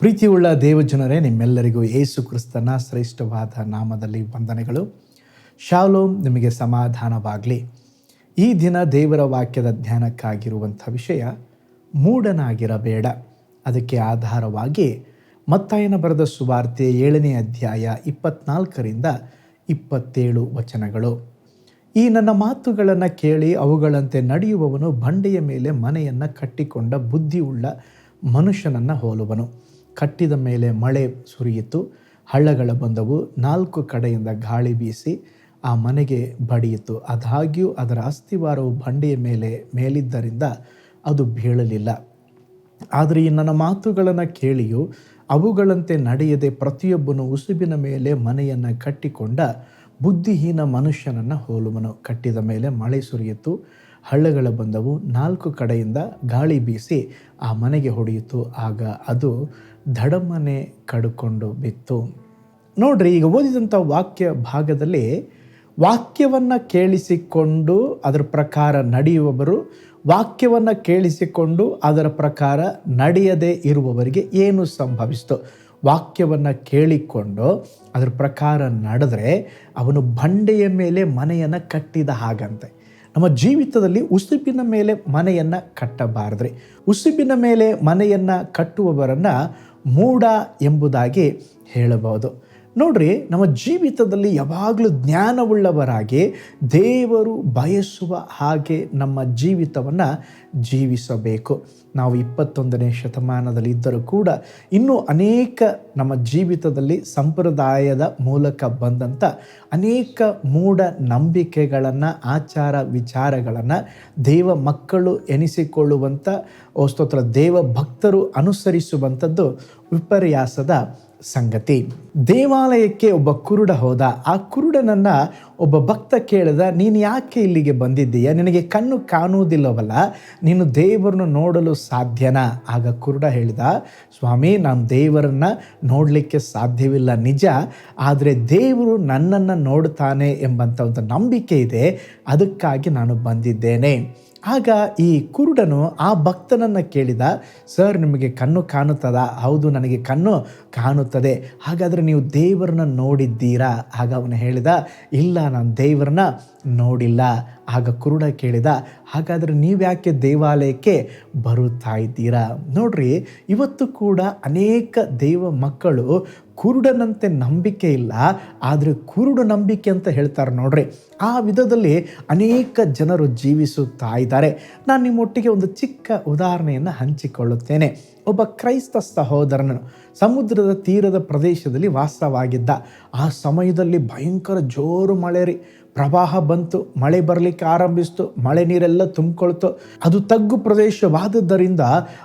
ಪ್ರೀತಿಯುಳ್ಳ ದೇವಜನರೇ, ನಿಮ್ಮೆಲ್ಲರಿಗೂ ಏಸು ಕ್ರಿಸ್ತನ ಶ್ರೇಷ್ಠವಾದ ನಾಮದಲ್ಲಿ ವಂದನೆಗಳು. ಶಾಲೋಮ್, ನಿಮಗೆ ಸಮಾಧಾನವಾಗಲಿ. ಈ ದಿನ ದೇವರ ವಾಕ್ಯದ ಧ್ಯಾನಕ್ಕಾಗಿರುವಂಥ ವಿಷಯ ಮೂಢನಾಗಿರಬೇಡ. ಅದಕ್ಕೆ ಆಧಾರವಾಗಿ ಮತ್ತಾಯನ ಬರೆದ ಸುವಾರ್ತೆ ಏಳನೇ ಅಧ್ಯಾಯ ಇಪ್ಪತ್ನಾಲ್ಕರಿಂದ ಇಪ್ಪತ್ತೇಳು ವಚನಗಳು. ಈ ನನ್ನ ಮಾತುಗಳನ್ನು ಕೇಳಿ ಅವುಗಳಂತೆ ನಡೆಯುವವನು ಬಂಡೆಯ ಮೇಲೆ ಮನೆಯನ್ನು ಕಟ್ಟಿಕೊಂಡ ಬುದ್ಧಿಯುಳ್ಳ ಮನುಷ್ಯನನ್ನು ಹೋಲುವನು. ಕಟ್ಟಿದ ಮೇಲೆ ಮಳೆ ಸುರಿಯಿತು. ಹಳ್ಳಗಳ ಬಂದವು. ನಾಲ್ಕು ಕಡೆಯಿಂದ ಗಾಳಿ ಬೀಸಿ ಆ ಮನೆಗೆ ಬಡಿಯಿತು. ಅದಾಗ್ಯೂ ಅದರ ಅಸ್ಥಿವಾರವು ಬಂಡೆಯ ಮೇಲೆ ಮೇಲಿದ್ದರಿಂದ ಅದು ಬೀಳಲಿಲ್ಲ. ಆದರೆ ಈ ನನ್ನ ಮಾತುಗಳನ್ನು ಕೇಳಿಯೂ ಅವುಗಳಂತೆ ನಡೆಯದೆ ಪ್ರತಿಯೊಬ್ಬನು ಉಸುಬಿನ ಮೇಲೆ ಮನೆಯನ್ನು ಕಟ್ಟಿಕೊಂಡ ಬುದ್ಧಿಹೀನ ಮನುಷ್ಯನನ್ನು ಹೋಲುವನು. ಕಟ್ಟಿದ ಮೇಲೆ ಮಳೆ ಸುರಿಯಿತು. ಹಳ್ಳಗಳ ಬಂದವು. ನಾಲ್ಕು ಕಡೆಯಿಂದ ಗಾಳಿ ಬೀಸಿ ಆ ಮನೆಗೆ ಹೊಡೆಯಿತು. ಆಗ ಅದು ದಡಮನೆ ಕಡುಕೊಂಡು ಬಿತ್ತು. ನೋಡ್ರಿ, ಈಗ ಓದಿದಂಥ ವಾಕ್ಯ ಭಾಗದಲ್ಲಿ ವಾಕ್ಯವನ್ನು ಕೇಳಿಸಿಕೊಂಡು ಅದರ ಪ್ರಕಾರ ನಡೆಯುವವರು, ವಾಕ್ಯವನ್ನು ಕೇಳಿಸಿಕೊಂಡು ಅದರ ಪ್ರಕಾರ ನಡೆಯದೇ ಇರುವವರಿಗೆ ಏನು ಸಂಭವಿಸ್ತು? ವಾಕ್ಯವನ್ನು ಕೇಳಿಕೊಂಡು ಅದರ ಪ್ರಕಾರ ನಡೆದ್ರೆ ಅವನು ಬಂಡೆಯ ಮೇಲೆ ಮನೆಯನ್ನು ಕಟ್ಟಿದ ಹಾಗಂತೆ. ನಮ್ಮ ಜೀವಿತದಲ್ಲಿ ಉಸುಬಿನ ಮೇಲೆ ಮನೆಯನ್ನು ಕಟ್ಟಬಾರದ್ರಿ. ಉಸುಬಿನ ಮೇಲೆ ಮನೆಯನ್ನು ಕಟ್ಟುವವರನ್ನು ಮೂಢ ಎಂಬುದಾಗಿ ಹೇಳಬಹುದು. ನೋಡ್ರಿ, ನಮ್ಮ ಜೀವಿತದಲ್ಲಿ ಯಾವಾಗಲೂ ಜ್ಞಾನವುಳ್ಳವರಾಗಿ ದೇವರು ಬಯಸುವ ಹಾಗೆ ನಮ್ಮ ಜೀವಿತವನ್ನು ಜೀವಿಸಬೇಕು. ನಾವು ಇಪ್ಪತ್ತೊಂದನೇ ಶತಮಾನದಲ್ಲಿ ಇದ್ದರೂ ಕೂಡ ಇನ್ನೂ ಅನೇಕ ನಮ್ಮ ಜೀವಿತದಲ್ಲಿ ಸಂಪ್ರದಾಯದ ಮೂಲಕ ಬಂದಂಥ ಅನೇಕ ಮೂಢ ನಂಬಿಕೆಗಳನ್ನು, ಆಚಾರ ವಿಚಾರಗಳನ್ನು ದೇವ ಮಕ್ಕಳು ಎನಿಸಿಕೊಳ್ಳುವಂಥ ಸ್ತೋತ್ರ, ದೇವ ಭಕ್ತರು ಅನುಸರಿಸುವಂಥದ್ದು ವಿಪರ್ಯಾಸದ ಸಂಗತಿ. ದೇವಾಲಯಕ್ಕೆ ಒಬ್ಬ ಕುರುಡ ಹೋದ. ಆ ಕುರುಡನನ್ನ ಒಬ್ಬ ಭಕ್ತ ಕೇಳಿದ, ನೀನು ಯಾಕೆ ಇಲ್ಲಿಗೆ ಬಂದಿದ್ದೀಯ? ನಿನಗೆ ಕಣ್ಣು ಕಾಣುವುದಿಲ್ಲವಲ್ಲ? ನೀನು ದೇವರನ್ನು ನೋಡಲು ಸಾಧ್ಯನಾ? ಆಗ ಕುರುಡ ಹೇಳಿದ, ಸ್ವಾಮಿ, ನಾನು ದೇವರನ್ನು ನೋಡಲಿಕ್ಕೆ ಸಾಧ್ಯವಿಲ್ಲ, ನಿಜ. ಆದರೆ ದೇವರು ನನ್ನನ್ನು ನೋಡ್ತಾನೆ ಎಂಬಂಥ ಒಂದು ನಂಬಿಕೆ ಇದೆ. ಅದಕ್ಕಾಗಿ ನಾನು ಬಂದಿದ್ದೇನೆ. ಆಗ ಈ ಕುರುಡನು ಆ ಭಕ್ತನನ್ನು ಕೇಳಿದ, ಸರ್, ನಿಮಗೆ ಕಣ್ಣು ಕಾಣುತ್ತದ? ಹೌದು, ನನಗೆ ಕಣ್ಣು ಕಾಣುತ್ತದೆ. ಹಾಗಾದರೆ ನೀವು ದೇವರನ್ನ ನೋಡಿದ್ದೀರಾ? ಆಗ ಅವನು ಹೇಳಿದ, ಇಲ್ಲ, ನಾನು ದೇವರನ್ನ ನೋಡಿಲ್ಲ. ಆಗ ಕುರುಡ ಕೇಳಿದ, ಹಾಗಾದರೆ ನೀವ್ಯಾಕೆ ದೇವಾಲಯಕ್ಕೆ ಬರುತ್ತಾ ಇದ್ದೀರಾ? ನೋಡ್ರಿ, ಇವತ್ತು ಕೂಡ ಅನೇಕ ದೇವ ಮಕ್ಕಳು ಕುರುಡನಂತೆ ನಂಬಿಕೆ ಇಲ್ಲ, ಆದರೆ ಕುರುಡು ನಂಬಿಕೆ ಅಂತ ಹೇಳ್ತಾರೆ ನೋಡ್ರಿ. ಆ ವಿಧದಲ್ಲಿ ಅನೇಕ ಜನರು ಜೀವಿಸುತ್ತಾ ಇದ್ದಾರೆ. ನಾನು ನಿಮ್ಮೊಟ್ಟಿಗೆ ಒಂದು ಚಿಕ್ಕ ಉದಾಹರಣೆಯನ್ನು ಹಂಚಿಕೊಳ್ಳುತ್ತೇನೆ. ಒಬ್ಬ ಕ್ರೈಸ್ತ ಸಹೋದರನನು ಸಮುದ್ರದ ತೀರದ ಪ್ರದೇಶದಲ್ಲಿ ವಾಸವಾಗಿದ್ದ. ಆ ಸಮಯದಲ್ಲಿ ಭಯಂಕರ ಜೋರು ಮಳೆ ರೀ. ಪ್ರವಾಹ ಬಂತು, ಮಳೆ ಬರಲಿಕ್ಕೆ ಆರಂಭಿಸ್ತು, ಮಳೆ ನೀರೆಲ್ಲ ತುಂಬಿಕೊಳ್ತು. ಅದು ತಗ್ಗು ಪ್ರದೇಶವಾದದ್ದರಿಂದ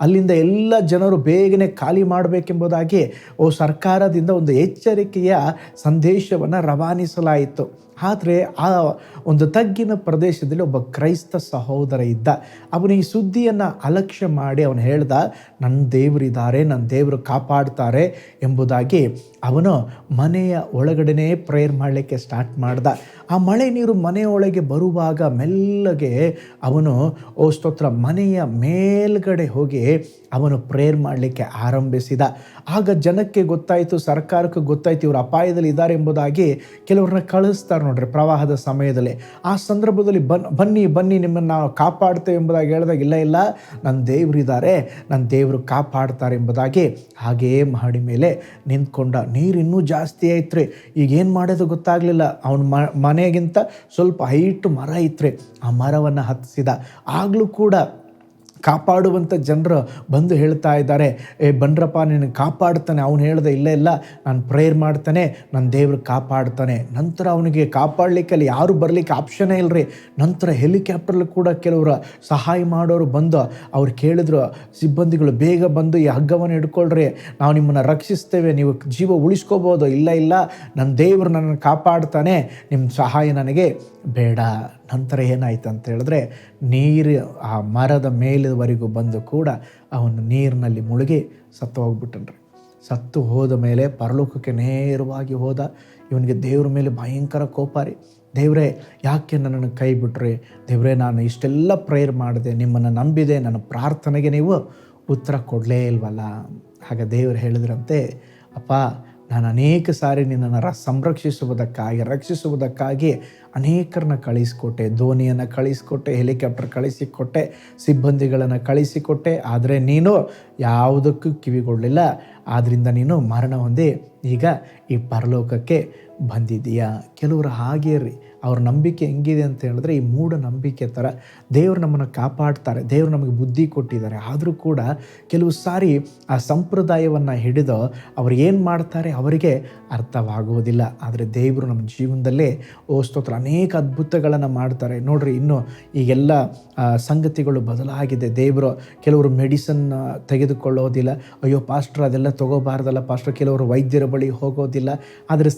ಅಲ್ಲಿಂದ ಎಲ್ಲ ಜನರು ಬೇಗನೆ ಖಾಲಿ ಮಾಡಬೇಕೆಂಬುದಾಗಿ ಓ ಸರ್ಕಾರದಿಂದ ಒಂದು ಎಚ್ಚರಿಕೆಯ ಸಂದೇಶವನ್ನು ರವಾನಿಸಲಾಯಿತು. ಆದರೆ ಆ ಒಂದು ತಗ್ಗಿನ ಪ್ರದೇಶದಲ್ಲಿ ಒಬ್ಬ ಕ್ರೈಸ್ತ ಸಹೋದರ ಇದ್ದ. ಅವನು ಈ ಸುದ್ದಿಯನ್ನು ಅಲಕ್ಷ್ಯ ಮಾಡಿ ಅವನು ಹೇಳ್ದ ನನ್ನ ದೇವರಿದ್ದಾರೆ ನನ್ನ ದೇವರು ಕಾಪಾಡ್ತಾರೆ ಎಂಬುದಾಗಿ ಅವನು ಮನೆಯ ಒಳಗಡೆನೇ ಪ್ರೇಯರ್ ಮಾಡಲಿಕ್ಕೆ ಸ್ಟಾರ್ಟ್ ಮಾಡ್ದ. ಆ ಮಳೆ ನೀರು ಮನೆಯೊಳಗೆ ಬರುವಾಗ ಮೆಲ್ಲಗೆ ಅವನು, ಓ ಸ್ತೋತ್ರ, ಮನೆಯ ಮೇಲ್ಗಡೆ ಹೋಗಿ ಅವನು ಪ್ರೇಯರ್ ಮಾಡಲಿಕ್ಕೆ ಆರಂಭಿಸಿದ. ಆಗ ಜನಕ್ಕೆ ಗೊತ್ತಾಯಿತು, ಸರ್ಕಾರಕ್ಕೆ ಗೊತ್ತಾಯಿತು ಇವರು ಅಪಾಯದಲ್ಲಿ ಇದ್ದಾರೆ ಎಂಬುದಾಗಿ ಕೆಲವ್ರನ್ನ ಕಳಿಸ್ತಾರೆ ನೋಡ್ರಿ ಪ್ರವಾಹದ ಸಮಯದಲ್ಲಿ. ಆ ಸಂದರ್ಭದಲ್ಲಿ ಬನ್, ಬನ್ನಿ ಬನ್ನಿ ನಿಮ್ಮನ್ನು ನಾವು ಕಾಪಾಡ್ತೇವೆ ಎಂಬುದಾಗಿ ಹೇಳಿದಾಗ, ಇಲ್ಲ ಇಲ್ಲ ನನ್ನ ದೇವರಿದ್ದಾರೆ ನನ್ನ ದೇವರು ಕಾಪಾಡ್ತಾರೆ ಎಂಬುದಾಗಿ ಹಾಗೇ ಮಾಡಿ ಮೇಲೆ ನಿಂತ್ಕೊಂಡ. ನೀರು ಇನ್ನೂ ಜಾಸ್ತಿ ಆಯ್ತ್ರಿ ಈಗ ಏನು ಮಾಡೋದು ಗೊತ್ತಾಗಲಿಲ್ಲ. ಅವನ ಮನೆಗಿಂತ ಸ್ವಲ್ಪ ಹೈಟ್ ಮರ ಇತ್ತು ಆ ಮರವನ್ನು ಹತ್ತಿಸಿದ ಆಗಲೂ ಕೂಡ ಕಾಪಾಡುವಂಥ ಜನರು ಬಂದು ಹೇಳ್ತಾ ಇದ್ದಾರೆ, ಏ ಬನ್ರಪ್ಪ ನಿನಗೆ ಕಾಪಾಡ್ತಾನೆ, ಅವನು ಹೇಳಿದೆ ಇಲ್ಲ ಇಲ್ಲ, ನಾನು ಪ್ರೇಯರ್ ಮಾಡ್ತಾನೆ ನನ್ನ ದೇವ್ರು ಕಾಪಾಡ್ತಾನೆ. ನಂತರ ಅವನಿಗೆ ಕಾಪಾಡಲಿಕ್ಕೆ ಅಲ್ಲಿ ಯಾರು ಬರಲಿಕ್ಕೆ ಆಪ್ಷನೇ ಇಲ್ಲರಿ ನಂತರ ಹೆಲಿಕಾಪ್ಟರ್ಲಿ ಕೂಡ ಕೆಲವರು ಸಹಾಯ ಮಾಡೋರು ಬಂದು, ಅವ್ರು ಕೇಳಿದ್ರು, ಸಿಬ್ಬಂದಿಗಳು ಬೇಗ ಬಂದು ಈ ಹಗ್ಗವನ್ನು ಹಿಡ್ಕೊಳ್ರಿ, ನಾವು ನಿಮ್ಮನ್ನು ರಕ್ಷಿಸ್ತೇವೆ, ನೀವು ಜೀವ ಉಳಿಸ್ಕೋಬೋದು, ಇಲ್ಲ ಇಲ್ಲ ನನ್ನ ದೇವರು ನನ್ನನ್ನು ಕಾಪಾಡ್ತಾನೆ ನಿಮ್ಮ ಸಹಾಯ ನನಗೆ. ಬೇಡ, ನಂತರ ಏನಾಯ್ತು ಅಂತ ಹೇಳಿದ್ರೆ ನೀರು, ಆ ಮರದ ಮೇಲುವರೆಗೂ ಬಂದು ಕೂಡ ಅವನು ನೀರಿನಲ್ಲಿ ಮುಳುಗಿ ಸತ್ತು ಹೋಗ್ಬಿಟ್ಟನ್ರಿ. ಸತ್ತು ಹೋದ ಮೇಲೆ ಪರಲೋಕಕ್ಕೆ ನೇರವಾಗಿ ಹೋದ, ಇವನಿಗೆ ದೇವ್ರ ಮೇಲೆ ಭಯಂಕರ ಕೋಪ ರೀ. ದೇವರೇ, ಯಾಕೆ ನನ್ನನ್ನು ಕೈ ಬಿಟ್ರಿ? ದೇವರೇ, ನಾನು ಇಷ್ಟೆಲ್ಲ ಪ್ರೇಯರ್ ಮಾಡಿದೆ, ನಿಮ್ಮನ್ನು ನಂಬಿದೆ, ನನ್ನ ಪ್ರಾರ್ಥನೆಗೆ ನೀವು ಉತ್ತರ ಕೊಡಲೇ ಇಲ್ವಲ್ಲ? ಹಾಗೆ ದೇವರು ಹೇಳಿದ್ರಂತೆ, ಅಪ್ಪ ನಾನು ಅನೇಕ ಸಾರಿ ನಿನ್ನನ್ನು ಸಂರಕ್ಷಿಸುವುದಕ್ಕಾಗಿ, ರಕ್ಷಿಸುವುದಕ್ಕಾಗಿ ಅನೇಕರನ್ನ ಕಳಿಸಿಕೊಟ್ಟೆ ಧೋನಿಯನ್ನು ಕಳಿಸಿಕೊಟ್ಟೆ ಹೆಲಿಕಾಪ್ಟರ್ ಕಳಿಸಿಕೊಟ್ಟೆ, ಸಿಬ್ಬಂದಿಗಳನ್ನು ಕಳಿಸಿಕೊಟ್ಟೆ. ಆದರೆ ನೀನು ಯಾವುದಕ್ಕೂ ಕಿವಿಗೊಳ್ಳಲಿಲ್ಲ ಆದ್ದರಿಂದ ನೀನು ಮರಣ ಹೊಂದಿ ಈಗ ಈ ಪರಲೋಕಕ್ಕೆ ಬಂದಿದ್ದೀಯಾ? ಕೆಲವರು ಹಾಗೇ ರೀ ಅವ್ರ ನಂಬಿಕೆ ಹೆಂಗಿದೆ ಅಂತ ಹೇಳಿದ್ರೆ ಈ ಮೂಢ ನಂಬಿಕೆ ಥರ ದೇವರು ನಮ್ಮನ್ನು ಕಾಪಾಡ್ತಾರೆ, ದೇವರು ನಮಗೆ ಬುದ್ಧಿ ಕೊಟ್ಟಿದ್ದಾರೆ. ಆದರೂ ಕೂಡ ಕೆಲವು ಸಾರಿ ಆ ಸಂಪ್ರದಾಯವನ್ನು ಹಿಡಿದು ಅವ್ರು ಏನು ಮಾಡ್ತಾರೆ ಅವರಿಗೆ ಅರ್ಥವಾಗುವುದಿಲ್ಲ. ಆದರೆ ದೇವರು ನಮ್ಮ ಜೀವನದಲ್ಲೇ, ಓ ಸ್ತೋತ್ರ, ಅನೇಕ ಅದ್ಭುತಗಳನ್ನು ಮಾಡ್ತಾರೆ. ನೋಡ್ರಿ, ಇನ್ನು ಈಗೆಲ್ಲ ಸಂಗತಿಗಳು ಬದಲಾಗಿದೆ. ದೇವರು ಕೆಲವರು ಮೆಡಿಸನ್ ತೆಗೆದುಕೊಳ್ಳೋದಿಲ್ಲ. ಅಯ್ಯೋ ಪಾಸ್ಟ್ರ್ ಅದೆಲ್ಲ ತಗೋಬಾರ್ದಲ್ಲ ಪಾಸ್ಟ್ರ್ ಕೆಲವರು ವೈದ್ಯರ ಬಳಿ ಹೋಗೋದಿಲ್ಲ. ಆದರೆ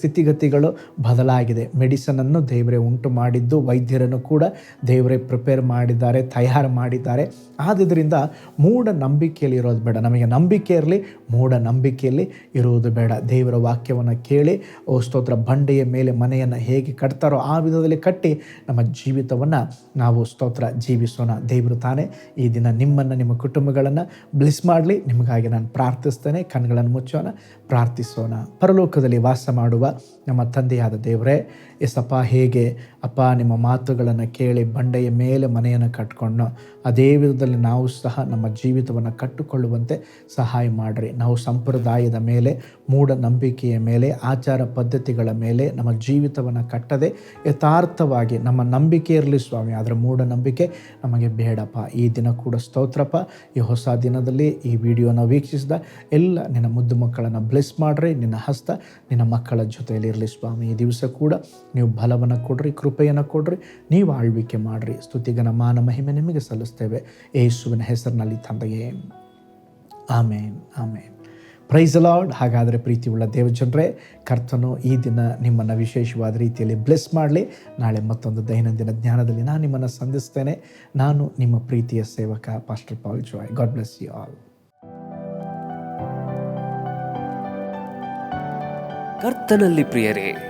ಸ್ಥಿತಿಗತಿಗಳು ಬದಲಾಗಿದೆ. ಮೆಡಿಸನನ್ನು ದೇವರೇ ಉಂಟು ಮಾಡಿದ್ದು, ವೈದ್ಯರನ್ನು ಕೂಡ ದೇವರೇ ಪ್ರಿಪೇರ್ ಮಾಡಿದ್ದಾರೆ, ತಯಾರು ಮಾಡಿದ್ದಾರೆ. ಆದ್ದರಿಂದ ಮೂಢ ನಂಬಿಕೆಯಲ್ಲಿ ಇರೋದು ಬೇಡ. ನಮಗೆ ನಂಬಿಕೆ ಇರಲಿ, ಮೂಢ ನಂಬಿಕೆಯಲ್ಲಿ ಇರುವುದು ಬೇಡ. ದೇವರ ವಾಕ್ಯವನ್ನು ಕೇಳಿ, ಓ ಸ್ತೋತ್ರ, ಬಂಡೆಯ ಮೇಲೆ ಮನೆಯನ್ನು ಹೇಗೆ ಕಟ್ತಾರೋ ಆ ವಿಧದಲ್ಲಿ ಕಟ್ಟಿ ನಮ್ಮ ಜೀವಿತವನ್ನು ನಾವು ಸ್ತೋತ್ರ ಜೀವಿಸೋಣ. ದೇವರು ತಾನೇ ಈ ದಿನ ನಿಮ್ಮನ್ನು, ನಿಮ್ಮ ಕುಟುಂಬಗಳನ್ನು ಬ್ಲಿಸ್ ಮಾಡಲಿ. ನಿಮಗಾಗಿ ನಾನು ಪ್ರಾರ್ಥಿಸ್ತೇನೆ. ಕಣ್ಗಳನ್ನು ಮುಚ್ಚೋಣ. ಪ್ರಾರ್ಥಿಸೋಣ. ಪರಲೋಕದಲ್ಲಿ ವಾಸ ಮಾಡುವ ನಮ್ಮ ತಂದೆಯಾದ ದೇವರೇ ಎಸಪ್ಪ ಹೇಗೆ ಅಪ್ಪ ನಿಮ್ಮ ಮಾತುಗಳನ್ನು ಕೇಳಿ ಬಂಡೆಯ ಮೇಲೆ ಮನೆಯನ್ನು ಕಟ್ಕೊಂಡು ಅದೇ ವಿಧದಲ್ಲಿ ನಾವು ಸಹ ನಮ್ಮ ಜೀವಿತವನ್ನು ಕಟ್ಟಿಕೊಳ್ಳುವಂತೆ ಸಹಾಯ ಮಾಡಿರಿ. ನಾವು ಸಂಪ್ರದಾಯದ ಮೇಲೆ, ಮೂಢನಂಬಿಕೆಯ ಮೇಲೆ, ಆಚಾರ ಪದ್ಧತಿಗಳ ಮೇಲೆ ನಮ್ಮ ಜೀವಿತವನ್ನು ಕಟ್ಟದೆ ಯಥಾರ್ಥವಾಗಿ ನಮ್ಮ ನಂಬಿಕೆ ಇರಲಿ ಸ್ವಾಮಿ. ಆದರೆ ಮೂಢನಂಬಿಕೆ ನಮಗೆ ಬೇಡಪ್ಪ. ಈ ದಿನ ಕೂಡ ಸ್ತೋತ್ರಪ್ಪ. ಈ ಹೊಸ ದಿನದಲ್ಲಿ ಈ ವಿಡಿಯೋನ ವೀಕ್ಷಿಸಿದ ಎಲ್ಲ ನಿನ್ನ ಮುದ್ದು ಮಕ್ಕಳನ್ನು ಬ್ಲೆಸ್ ಮಾಡ್ರಿ. ನಿನ್ನ ಹಸ್ತ ನಿನ್ನ ಮಕ್ಕಳ ಜೊತೆಯಲ್ಲಿ ಇರಲಿ ಸ್ವಾಮಿ. ಈ ದಿವಸ ಕೂಡ ನೀವು ಬಲವನ್ನು ಕೊಡ್ರಿ, ಕೃಪೆಯನ್ನು ಕೊಡ್ರಿ. ನೀವು ಆಳ್ವಿಕೆ ಮಾಡ್ರಿ. ಸ್ತುತಿಗನ ಮಾನ ಮಹಿಮೆ ನಿಮಗೆ ಸಲ್ಲಿಸ್ತೇವೆ ಯೇಸುವಿನ ಹೆಸರಿನಲ್ಲಿ ತಂದೆಯೇ. ಆಮೇನ್ ಆಮೇನ್. ಪ್ರೈಸ್ ಅಲಾಡ್ ಹಾಗಾದರೆ ಪ್ರೀತಿ ಉಳ್ಳ ದೇವಜನರೇ, ಕರ್ತನು ಈ ದಿನ ನಿಮ್ಮನ್ನು ವಿಶೇಷವಾದ ರೀತಿಯಲ್ಲಿ ಬ್ಲೆಸ್ ಮಾಡಲಿ. ನಾಳೆ ಮತ್ತೊಂದು ದೈನಂದಿನ ಜ್ಞಾನದಲ್ಲಿ ನಾನು ನಿಮ್ಮನ್ನು ಸಂಧಿಸ್ತೇನೆ. ನಾನು ನಿಮ್ಮ ಪ್ರೀತಿಯ ಸೇವಕ pastor Paul Joy God bless you all ಕರ್ತನಲ್ಲಿ ಪ್ರಿಯರೇ